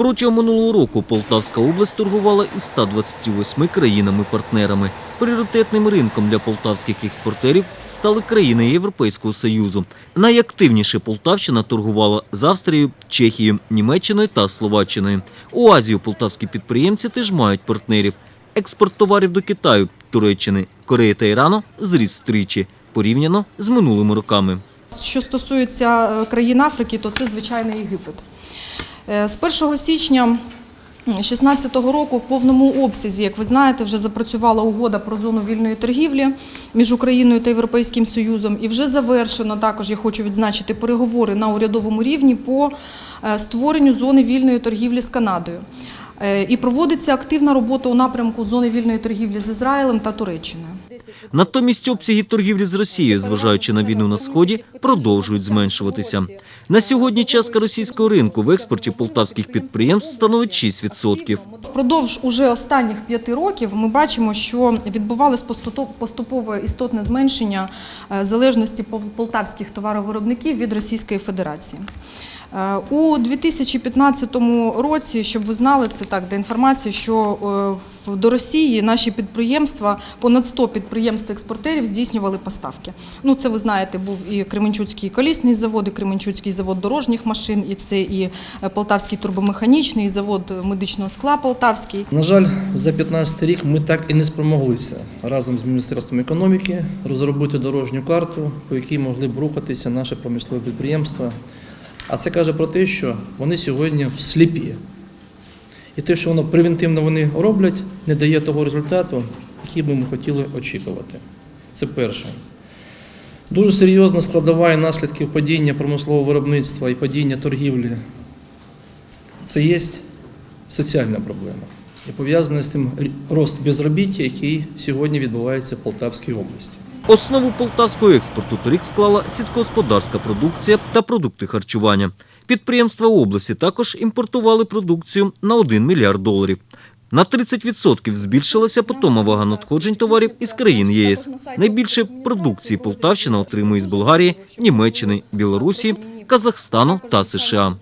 Протягом минулого року Полтавська область торгувала із 128 країнами-партнерами. Пріоритетним ринком для полтавських експортерів стали країни Європейського Союзу. Найактивніше Полтавщина торгувала з Австрією, Чехією, Німеччиною та Словаччиною. У Азію полтавські підприємці теж мають партнерів. Експорт товарів до Китаю, Туреччини, Кореї та Ірану зріс втричі, порівняно з минулими роками. Що стосується е, країн Африки, то це звичайно Єгипет. Е, З 1 січня 2016 року в повному обсязі, як ви знаєте, вже запрацювала угода про зону вільної торгівлі між Україною та Європейським Союзом. І вже завершено також, я хочу відзначити, переговори на урядовому рівні по е, створенню зони вільної торгівлі з Канадою. Е, І проводиться активна робота у напрямку зони вільної торгівлі з Ізраїлем та Туреччиною. Натомість обсяги торгівлі з Росією, зважаючи на війну на сході, продовжують зменшуватися. На сьогодні частка російського ринку в експорті полтавських підприємств становить 6%. Впродовж уже останніх п'яти років ми бачимо, що відбувалось поступове істотне зменшення е, залежності пол- полтавських товаровиробників від Російської Федерації. Е, У 2015 році, щоб ви знали це так, для інформації, що е, до Росії наші підприємства, понад 100 підприємств-експортерів здійснювали поставки. Ну, це ви знаєте, був і Кременчуцький колісний завод, і Кременчуцький завод дорожніх машин, і це і е, Полтавський турбомеханічний, і завод медичного скла Полтавський. На жаль, за 15 рік ми так і не спромоглися разом з Міністерством економіки розробити дорожню карту, по якій могли б рухатися наші промислові підприємства. А це каже про те, що вони сьогодні всліпі. І те, що воно превентивно вони роблять, не дає того результату, який би ми хотіли очікувати. Це перше. Дуже серйозна складова і наслідків падіння промислового виробництва і падіння торгівлі. Це є соціальна проблема. І пов'язана з тим рост безробіття, який сьогодні відбувається в Полтавській області. Основу полтавського експорту торік склала сільськогосподарська продукція та продукти харчування. Підприємства області також імпортували продукцію на 1 мільярд доларів. На 30% збільшилася потома вага надходжень товарів із країн єС. Найбільше продукції Полтавщина отримує з Болгарії, Німеччини, Білорусі, Казахстану та США.